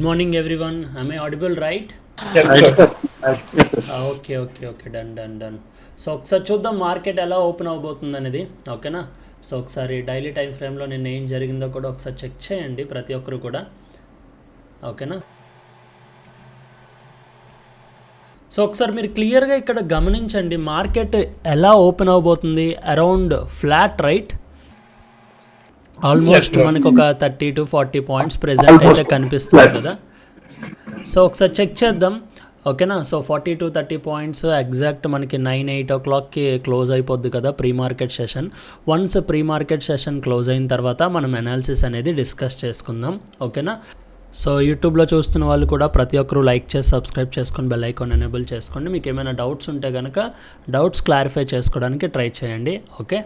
Good morning everyone I audible right. Okay okay okay done done done so ఒకసారి చూద్దాం market ఎలా open అవబోతుంది అనేది. ఓకేనా సో ఒకసారి డైలీ టైం ఫ్రేమ్లో నిన్న ఏం జరిగిందో కూడా ఒకసారి చెక్ చేయండి ప్రతి ఒక్కరు కూడా. ఓకేనా సో ఒకసారి మీరు క్లియర్గా ఇక్కడ గమనించండి. మార్కెట్ ఎలా ఓపెన్ అవబోతుంది? Around flat right almost. మనకు ఒక thirty to forty points present అయితే కనిపిస్తుంది. కదా. సో ఒకసారి చెక్ చేద్దాం. ఓకేనా so forty to thirty points exact మనకి నైన్ ఎయిట్ ఓ క్లాక్కి క్లోజ్ అయిపోద్ది కదా pre market session once pre market session close అయిన తర్వాత మనం అనాలిసిస్ అనేది డిస్కస్ చేసుకుందాం. ఓకేనా సో యూట్యూబ్లో చూస్తున్న వాళ్ళు కూడా ప్రతి ఒక్కరూ లైక్ చేసి సబ్స్క్రైబ్ చేసుకొని బెల్ ఐకాన్ ఎనేబుల్ చేసుకోండి. మీకు ఏమైనా డౌట్స్ ఉంటే కనుక డౌట్స్ క్లారిఫై చేసుకోవడానికి ట్రై చేయండి. ఓకే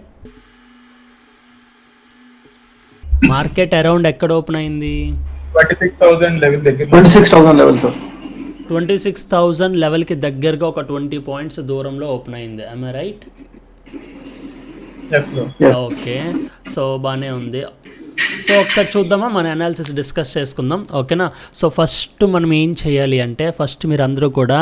మార్కెట్ అరౌండ్ ఎక్కడ ఓపెన్ అయింది? ట్వంటీ సిక్స్ థౌసండ్ లెవెల్ దగ్గర. 26,000 level, sir. Twenty six thousand లెవెల్కి దగ్గరగా ఒక ట్వంటీ పాయింట్స్ దూరంలో ఓపెన్ అయింది. All right. ఓకే సో బాగానే ఉంది. సో ఒకసారి చూద్దామా? మన అనాలిసిస్ డిస్కస్ చేసుకుందాం. ఓకేనా? సో ఫస్ట్ మనం ఏం చేయాలి అంటే ఫస్ట్ మీరు అందరూ కూడా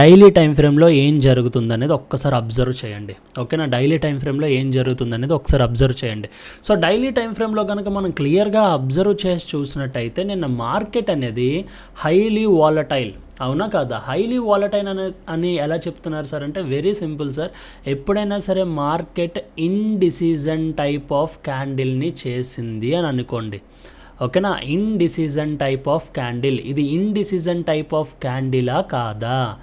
డైలీ టైం ఫ్రేమ్లో ఏం జరుగుతుంది అనేది ఒక్కసారి అబ్జర్వ్ చేయండి. ఓకేనా? డైలీ టైం ఫ్రేమ్లో ఏం జరుగుతుంది అనేది ఒకసారి అబ్జర్వ్ చేయండి. సో డైలీ టైం ఫ్రేమ్లో కనుక మనం క్లియర్గా అబ్జర్వ్ చేసి చూసినట్టయితే నిన్న మార్కెట్ అనేది హైలీ వాలటైల్ అవునా కాదా? హైలీ వాలటైన్ అనే అని ఎలా చెప్తున్నారు సార్ అంటే వెరీ సింపుల్ సార్. ఎప్పుడైనా సరే మార్కెట్ ఇండిసిజన్ టైప్ ఆఫ్ క్యాండిల్ని చేసింది అని అనుకోండి. ఓకేనా? Indecision type of candle. ఇది ఇండిసిజన్ టైప్ ఆఫ్ క్యాండిలా కాదా?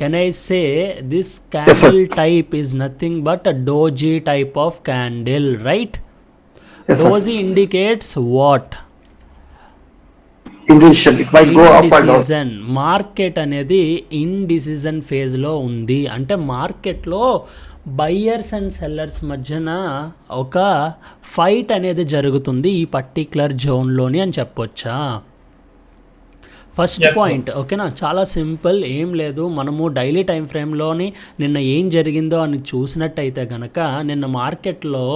Can I say this candle type is nothing but doji type of candle right. Doji indicates what indecision market అనేది ఇండిసిజన్ ఫేజ్లో ఉంది. అంటే మార్కెట్లో బయ్యర్స్ అండ్ సెల్లర్స్ మధ్యన ఒక ఫైట్ అనేది జరుగుతుంది ఈ పర్టిక్యులర్ జోన్లోని అని చెప్పొచ్చా? ఫస్ట్. పాయింట్ ఓకేనా చాలా సింపుల్ ఏం లేదు. మనము డైలీ టైం ఫ్రేమ్లోని నిన్న ఏం జరిగిందో అని చూసినట్టయితే కనుక నిన్న మార్కెట్లో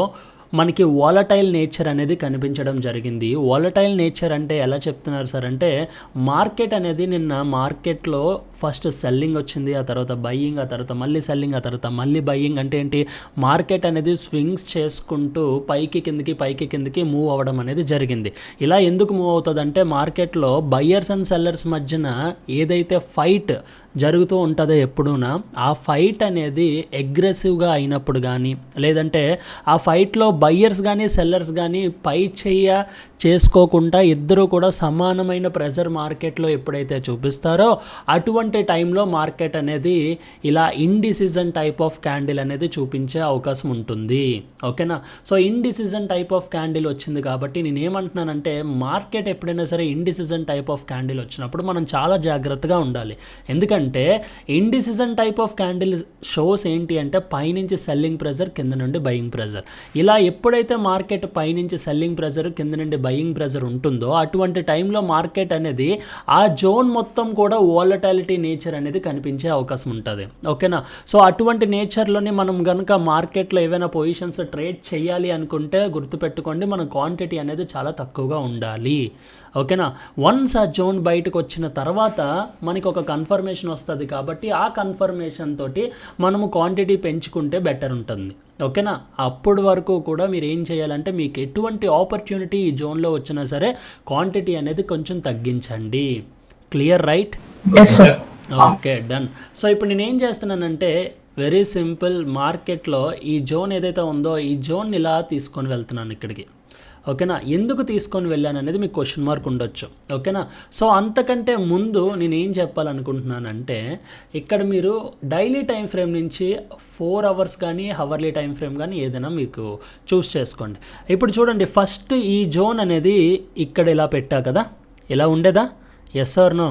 మనకి వాలటైల్ నేచర్ అనేది కనిపించడం జరిగింది. వాలటైల్ నేచర్ అంటే ఎలా చెప్తున్నారు సార్ అంటే మార్కెట్ అనేది నిన్న మార్కెట్లో ఫస్ట్ సెల్లింగ్ వచ్చింది ఆ తర్వాత బయ్యింగ్ ఆ తర్వాత మళ్ళీ సెల్లింగ్ ఆ తర్వాత మళ్ళీ బయ్యింగ్ అంటే ఏంటి? మార్కెట్ అనేది స్వింగ్స్ చేసుకుంటూ పైకి కిందకి పైకి కిందకి మూవ్ అవ్వడం అనేది జరిగింది. ఇలా ఎందుకు మూవ్ అవుతుంది అంటే మార్కెట్లో బయ్యర్స్ అండ్ సెల్లర్స్ మధ్యన ఏదైతే ఫైట్ జరుగుతూ ఉంటుందో ఎప్పుడూనా? ఆ ఫైట్ అనేది అగ్రెసివ్గా అయినప్పుడు కానీ లేదంటే ఆ ఫైట్లో బయ్యర్స్ కానీ సెల్లర్స్ కానీ పై చెయ్య చేసుకోకుండా ఇద్దరు కూడా సమానమైన ప్రెజర్ మార్కెట్లో ఎప్పుడైతే చూపిస్తారో అటువంటి టైంలో మార్కెట్ అనేది ఇలా ఇండిసిజన్ టైప్ ఆఫ్ క్యాండిల్ అనేది చూపించే అవకాశం ఉంటుంది. ఓకేనా? So indecision type of candle వచ్చింది కాబట్టి నేను ఏమంటున్నానంటే మార్కెట్ ఎప్పుడైనా సరే ఇండిసిజన్ టైప్ ఆఫ్ క్యాండిల్ వచ్చినప్పుడు మనం చాలా జాగ్రత్తగా ఉండాలి. ఎందుకంటే indecision type of candle shows ఏంటి అంటే పైనుంచి సెల్లింగ్ ప్రెజర్ కింద నుండి బయింగ్ ప్రెజర్ ఇలా ఎప్పుడైతే మార్కెట్ పైనుంచి సెల్లింగ్ ప్రెజర్ కింద నుండి బయింగ్ ప్రెజర్ ఉంటుందో అటువంటి టైంలో మార్కెట్ అనేది ఆ జోన్ మొత్తం కూడా వాలటాలిటీ నేచర్ అనేది కనిపించే అవకాశం ఉంటుంది. ఓకేనా? సో అటువంటి నేచర్లోని మనం కనుక మార్కెట్లో ఏవైనా పొజిషన్స్ ట్రేడ్ చేయాలి అనుకుంటే గుర్తుపెట్టుకోండి మన క్వాంటిటీ అనేది చాలా తక్కువగా ఉండాలి. ఓకేనా? వన్స్ ఆ జోన్ బయటకు వచ్చిన తర్వాత మనకి ఒక కన్ఫర్మేషన్ వస్తుంది కాబట్టి ఆ కన్ఫర్మేషన్ తోటి మనము క్వాంటిటీ పెంచుకుంటే బెటర్ ఉంటుంది. ఓకేనా? అప్పటి వరకు కూడా మీరు ఏం చేయాలంటే మీకు ఎటువంటి ఆపర్చునిటీ ఈ జోన్లో వచ్చినా సరే క్వాంటిటీ అనేది కొంచెం తగ్గించండి. Clear right okay done so ఇప్పుడు నేను ఏం చేస్తున్నానంటే వెరీ సింపుల్ మార్కెట్లో ఈ జోన్ ఏదైతే ఉందో ఈ జోన్ ఇలా తీసుకొని వెళ్తున్నాను ఇక్కడికి. ఓకేనా? ఎందుకు తీసుకొని వెళ్ళాను అనేది మీకు క్వశ్చన్ మార్క్ ఉండొచ్చు. ఓకేనా? సో అంతకంటే ముందు నేను ఏం చెప్పాలనుకుంటున్నానంటే ఇక్కడ మీరు డైలీ టైం ఫ్రేమ్ నుంచి ఫోర్ అవర్స్ కానీ హవర్లీ టైం ఫ్రేమ్ కానీ ఏదైనా మీకు చూస్ చేసుకోండి. ఇప్పుడు చూడండి ఫస్ట్ ఈ జోన్ అనేది ఇక్కడ ఇలా పెట్టా కదా? ఇలా ఉండేదా? ఎస్ ఆర్ నో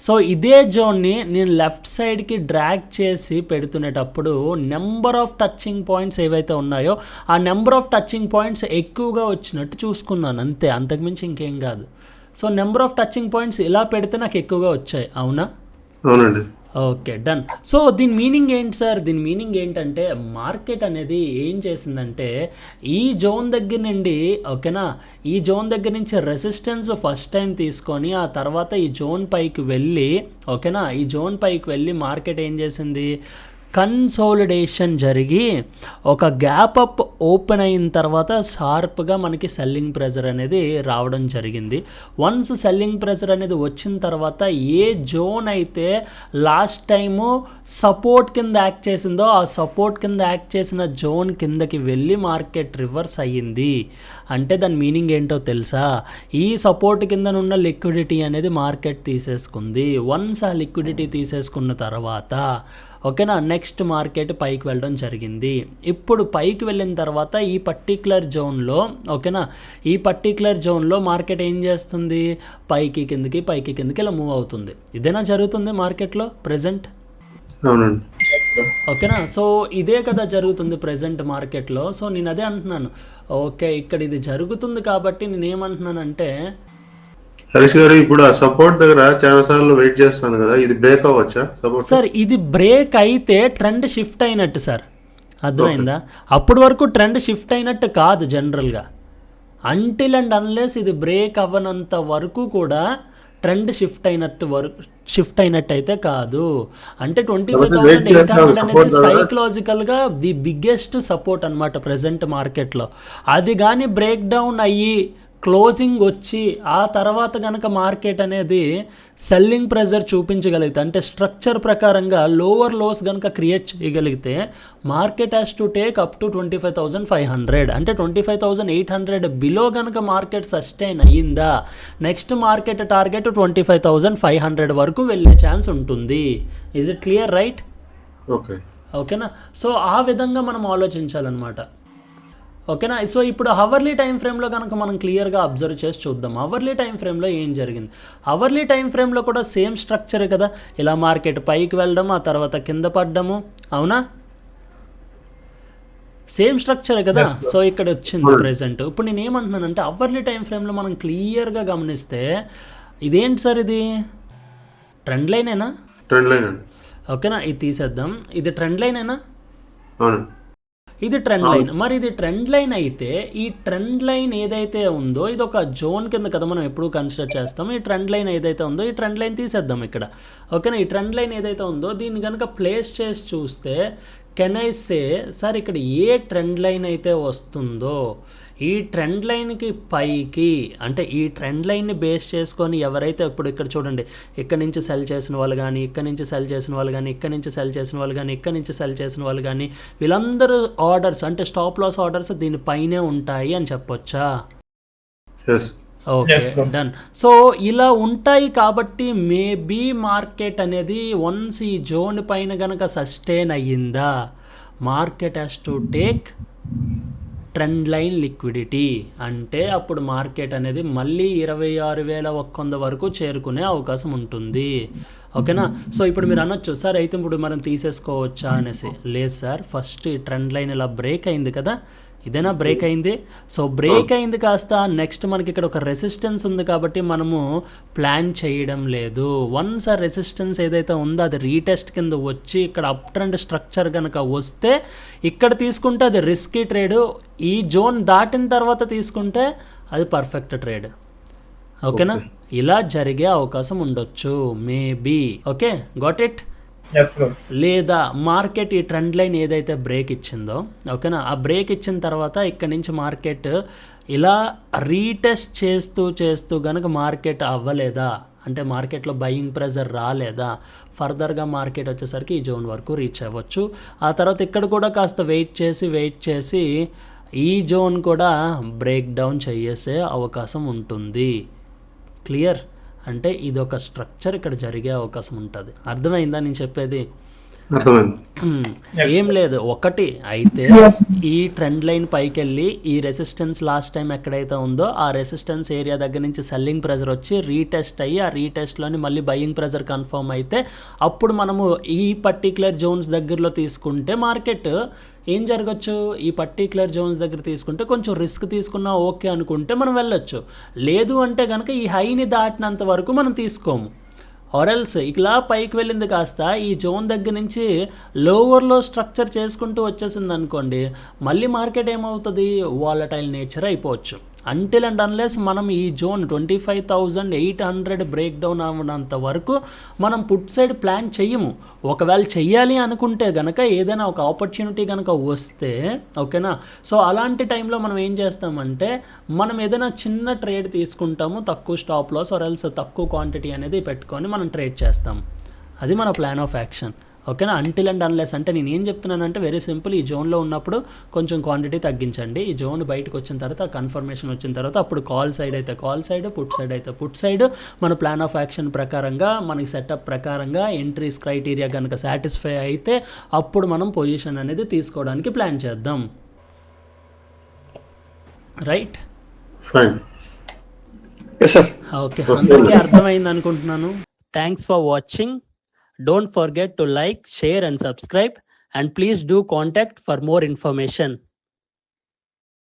సో ఇదే జోన్ని నేను లెఫ్ట్ సైడ్కి డ్రాగ్ చేసి పెడుతునేటప్పుడు నెంబర్ ఆఫ్ టచింగ్ పాయింట్స్ ఏవైతే ఉన్నాయో ఆ నెంబర్ ఆఫ్ టచింగ్ పాయింట్స్ ఎక్కువగా వచ్చినట్టు చూసుకున్నాను. అంతే అంతకుమించి ఇంకేం కాదు. So number of touching points ఇలా పెడితే నాకు ఎక్కువగా వచ్చాయి. అవునా? అవునండి. Okay done. సో దీని మీనింగ్ ఏంటి సార్? దీని మీనింగ్ ఏంటంటే మార్కెట్ అనేది ఏం చేసిందంటే ఈ జోన్ దగ్గర నుండి ఓకేనా? ఈ జోన్ దగ్గర నుంచి రెసిస్టెన్స్ ఫస్ట్ టైం తీసుకొని ఆ తర్వాత ఈ జోన్ పైకి వెళ్ళి ఓకేనా? ఈ జోన్ పైకి వెళ్ళి మార్కెట్ ఏం చేసింది? కన్సోలిడేషన్ జరిగి ఒక గ్యాప్ అప్ ఓపెన్ అయిన తర్వాత షార్ప్గా మనకి సెల్లింగ్ ప్రెజర్ అనేది రావడం జరిగింది. వన్స్ సెల్లింగ్ ప్రెజర్ అనేది వచ్చిన తర్వాత ఏ జోన్ అయితే లాస్ట్ టైము సపోర్ట్ కింద యాక్ట్ చేసిందో ఆ సపోర్ట్ కింద యాక్ట్ చేసిన జోన్ కిందకి వెళ్ళి మార్కెట్ రివర్స్ అయ్యింది. అంటే దాని మీనింగ్ ఏంటో తెలుసా? ఈ సపోర్ట్ కిందనున్న ఉన్న లిక్విడిటీ అనేది మార్కెట్ తీసేసుకుంది. వన్స్ ఆ లిక్విడిటీ తీసేసుకున్న తర్వాత ఓకేనా నెక్స్ట్ మార్కెట్ పైకి వెళ్ళడం జరిగింది. ఇప్పుడు పైకి వెళ్ళిన తర్వాత ఈ పర్టిక్యులర్ జోన్లో ఓకేనా ఈ పర్టిక్యులర్ జోన్లో మార్కెట్ ఏం చేస్తుంది? పైకి కిందకి పైకి కిందకి ఇలా మూవ్ అవుతుంది. ఇదేనా జరుగుతుంది మార్కెట్లో ప్రజెంట్ అవునండి. ఓకేనా సో ఇదే కదా జరుగుతుంది ప్రజెంట్ మార్కెట్లో సో నేను అదే అంటున్నాను. ఓకే ఇక్కడ ఇది జరుగుతుంది కాబట్టి నేను ఏమంటున్నానంటే హరీష్ గారు ఇప్పుడు ఆ సపోర్ట్ దగ్గర చాలా సార్లు వెయిట్ చేస్తాను కదా. ఇది బ్రేక్ అవ్వచ్చా? సపోర్ట్ సార్ ఇది బ్రేక్ అయితే ట్రెండ్ షిఫ్ట్ అయినట్టు సార్. అర్థమైందా? అప్పటి వరకు ట్రెండ్ షిఫ్ట్ అయినట్టు కాదు జనరల్గా అంటిల్ అండ్ అన్లెస్ ఇది బ్రేక్ అవ్వనంత వరకు కూడా ట్రెండ్ షిఫ్ట్ అయినట్టు వరకు షిఫ్ట్ అయినట్టు అయితే కాదు. అంటే ట్వంటీ ఫైవ్ థౌసండ్ అనేది. సైకలాజికల్గా ది బిగ్గెస్ట్ సపోర్ట్ అనమాట ప్రజెంట్ మార్కెట్లో అది కానీ బ్రేక్ డౌన్ అయ్యి క్లోజింగ్ వచ్చి ఆ తర్వాత కనుక మార్కెట్ అనేది సెల్లింగ్ ప్రెజర్ చూపించగలిగితే అంటే స్ట్రక్చర్ ప్రకారంగా లోవర్ లోస్ కనుక క్రియేట్ చేయగలిగితే market has to take up to twenty five thousand five hundred అంటే twenty five thousand eight hundred below కనుక మార్కెట్ సస్టైన్ అయ్యిందా next market target twenty five thousand five hundred వరకు వెళ్ళే chance ఉంటుంది. Is it clear right okay ఓకేనా so ఆ విధంగా మనం ఆలోచించాలన్నమాట. ఓకేనా? సో ఇప్పుడు హవర్లీ టైం ఫ్రేమ్లో కనుక మనం క్లియర్గా అబ్జర్వ్ చేసి చూద్దాం. అవర్లీ టైం ఫ్రేమ్లో ఏం జరిగింది? అవర్లీ టైం ఫ్రేమ్లో కూడా సేమ్ స్ట్రక్చర్ కదా? ఇలా మార్కెట్ పైకి వెళ్ళడం ఆ తర్వాత కింద పడ్డము అవునా? సేమ్ స్ట్రక్చర్ కదా? సో ఇక్కడ వచ్చింది ప్రెసెంట్ ఇప్పుడు నేను ఏమంటున్నానంటే అవర్లీ టైం ఫ్రేమ్లో మనం క్లియర్గా గమనిస్తే ఇదేంటి సార్ ఇది? ట్రెండ్ లైనేనా ట్రెండ్ లైన్ ఓకేనా? ఇది తీసేద్దాం. ఇది ట్రెండ్ లైనేనా ఇది ట్రెండ్ లైన్ మరి ఇది ట్రెండ్ లైన్ అయితే ఈ ట్రెండ్ లైన్ ఏదైతే ఉందో ఇది ఒక జోన్ కింద కదా మనం ఎప్పుడు కన్సిడర్ చేస్తాం. ఈ ట్రెండ్ లైన్ ఏదైతే ఉందో ఈ ట్రెండ్ లైన్ తీసేద్దాం ఇక్కడ. ఓకేనా ఈ ట్రెండ్ లైన్ ఏదైతే ఉందో దీన్ని కనుక ప్లేస్ చేసి చూస్తే కెన్ ఐ సే సార్ ఇక్కడ ఏ ట్రెండ్ లైన్ అయితే వస్తుందో ఈ ట్రెండ్ లైన్కి పైకి అంటే ఈ ట్రెండ్ లైన్ని బేస్ చేసుకొని ఎవరైతే ఇప్పుడు ఇక్కడ చూడండి ఇక్కడ నుంచి సెల్ చేసిన వాళ్ళు కానీ ఇక్కడ నుంచి సెల్ చేసిన వాళ్ళు కానీ ఇక్కడ నుంచి సెల్ చేసిన వాళ్ళు కానీ ఇక్కడ నుంచి సెల్ చేసిన వాళ్ళు కానీ వీళ్ళందరూ ఆర్డర్స్ అంటే స్టాప్ లాస్ ఆర్డర్స్ దీనిపైనే ఉంటాయి అని చెప్పొచ్చా? ఓకే. డన్. సో ఇలా ఉంటాయి కాబట్టి మేబీ మార్కెట్ అనేది వన్స్ ఈ జోన్ పైన గనక సస్టైన్ అయ్యిందా? Market has to take trend line liquidity అంటే అప్పుడు మార్కెట్ అనేది మళ్ళీ ఇరవై ఆరు వేల ఒక్క వంద వరకు చేరుకునే అవకాశం ఉంటుంది. ఓకేనా? సో ఇప్పుడు మీరు అనొచ్చు సార్ అయితే ఇప్పుడు మనం తీసేసుకోవచ్చా? అనేసి. లేదు సార్ ఫస్ట్ ఈ ట్రెండ్ లైన్ ఇలా బ్రేక్ అయింది కదా. ఇదేనా బ్రేక్ అయింది? సో బ్రేక్ అయింది కాస్త నెక్స్ట్ మనకి ఇక్కడ ఒక రెసిస్టెన్స్ ఉంది కాబట్టి మనము ప్లాన్ చేయడం లేదు. వన్స్ ఆ రెసిస్టెన్స్ ఏదైతే ఉందో అది రీటెస్ట్ కింద వచ్చి ఇక్కడ అప్ ట్రెండ్ స్ట్రక్చర్ కనుక వస్తే ఇక్కడ తీసుకుంటే అది రిస్కీ ట్రేడ్ ఈ జోన్ దాటిన తర్వాత తీసుకుంటే అది పర్ఫెక్ట్ ట్రేడ్ ఓకేనా? ఇలా జరిగే అవకాశం ఉండొచ్చు. Maybe okay? Got it. లేదా మార్కెట్ ఈ ట్రెండ్ లైన్ ఏదైతే బ్రేక్ ఇచ్చిందో ఓకేనా? ఆ బ్రేక్ ఇచ్చిన తర్వాత ఇక్కడ నుంచి మార్కెట్ ఇలా రీటెస్ట్ చేస్తూ చేస్తూ గనక మార్కెట్ అవ్వలేదా? అంటే మార్కెట్లో బయింగ్ ప్రెజర్ రాలేదా? ఫర్దర్గా మార్కెట్ వచ్చేసరికి ఈ జోన్ వరకు రీచ్ అవ్వచ్చు. ఆ తర్వాత ఇక్కడ కూడా కాస్త వెయిట్ చేసి వెయిట్ చేసి ఈ జోన్ కూడా బ్రేక్ డౌన్ చేసే అవకాశం ఉంటుంది. క్లియర్? అంటే ఇది ఒక స్ట్రక్చర్ ఇక్కడ జరిగే అవకాశం ఉంటుంది. అర్థమైందా నేను చెప్పేది? ఏం లేదు ఒకటి అయితే ఈ ట్రెండ్ లైన్ పైకి వెళ్ళి ఈ రెసిస్టెన్స్ లాస్ట్ టైం ఎక్కడైతే ఉందో ఆ రెసిస్టెన్స్ ఏరియా దగ్గర నుంచి సెల్లింగ్ ప్రెజర్ వచ్చి రీటెస్ట్ అయ్యి ఆ రీటెస్ట్లోని మళ్ళీ బయింగ్ ప్రెజర్ కన్ఫర్మ్ అయితే అప్పుడు మనము ఈ పర్టిక్యులర్ జోన్స్ దగ్గరలో తీసుకుంటే మార్కెట్ ఏం జరగచ్చు? ఈ పర్టిక్యులర్ జోన్స్ దగ్గర తీసుకుంటే కొంచెం రిస్క్ తీసుకున్నా ఓకే అనుకుంటే మనం వెళ్ళొచ్చు. లేదు అంటే కనుక ఈ హైని దాటినంత వరకు మనం తీసుకోము. హొరల్స్ ఇలా పైకి వెళ్ళింది కాస్త ఈ జోన్ దగ్గర నుంచి లోవర్లో స్ట్రక్చర్ చేసుకుంటూ వచ్చేసింది అనుకోండి మళ్ళీ మార్కెట్ ఏమవుతుంది? వాలటైల్ నేచర్ అయిపోవచ్చు. అంటిల్ అండ్ అన్లెస్ మనం ఈ zone twenty five thousand eight hundred break down అవ్వనంత వరకు మనం పుట్ సైడ్ ప్లాన్ చెయ్యము. ఒకవేళ చెయ్యాలి అనుకుంటే గనక ఏదైనా ఒక ఆపర్చునిటీ కనుక వస్తే ఓకేనా? సో అలాంటి టైంలో మనం ఏం చేస్తామంటే మనం ఏదైనా చిన్న ట్రేడ్ తీసుకుంటాము తక్కువ స్టాప్ లాస్ ఆర్ ఎల్స్ తక్కువ క్వాంటిటీ అనేది పెట్టుకొని మనం ట్రేడ్ చేస్తాం. అది మన ప్లాన్ ఆఫ్ యాక్షన్ ఓకేనా? అంటిల్ అండ్ అన్లెస్ అంటే నేను ఏం చెప్తున్నానంటే వెరీ సింపుల్ ఈ జోన్లో ఉన్నప్పుడు కొంచెం క్వాంటిటీ తగ్గించండి. ఈ జోన్ బయటకు వచ్చిన తర్వాత కన్ఫర్మేషన్ వచ్చిన తర్వాత అప్పుడు కాల్ సైడ్ అయితే కాల్ సైడ్ పుట్ సైడ్ అయితే పుట్ సైడ్ మన ప్లాన్ ఆఫ్ యాక్షన్ ప్రకారంగా మనకి సెటప్ ప్రకారంగా ఎంట్రీస్ క్రైటీరియా కనుక సాటిస్ఫై అయితే అప్పుడు మనం పొజిషన్ అనేది తీసుకోవడానికి ప్లాన్ చేద్దాం. Right okay. అందరికీ అర్థమైంది అనుకుంటున్నాను. Thanks for watching Don't forget to like, share and subscribe and please do contact for more information.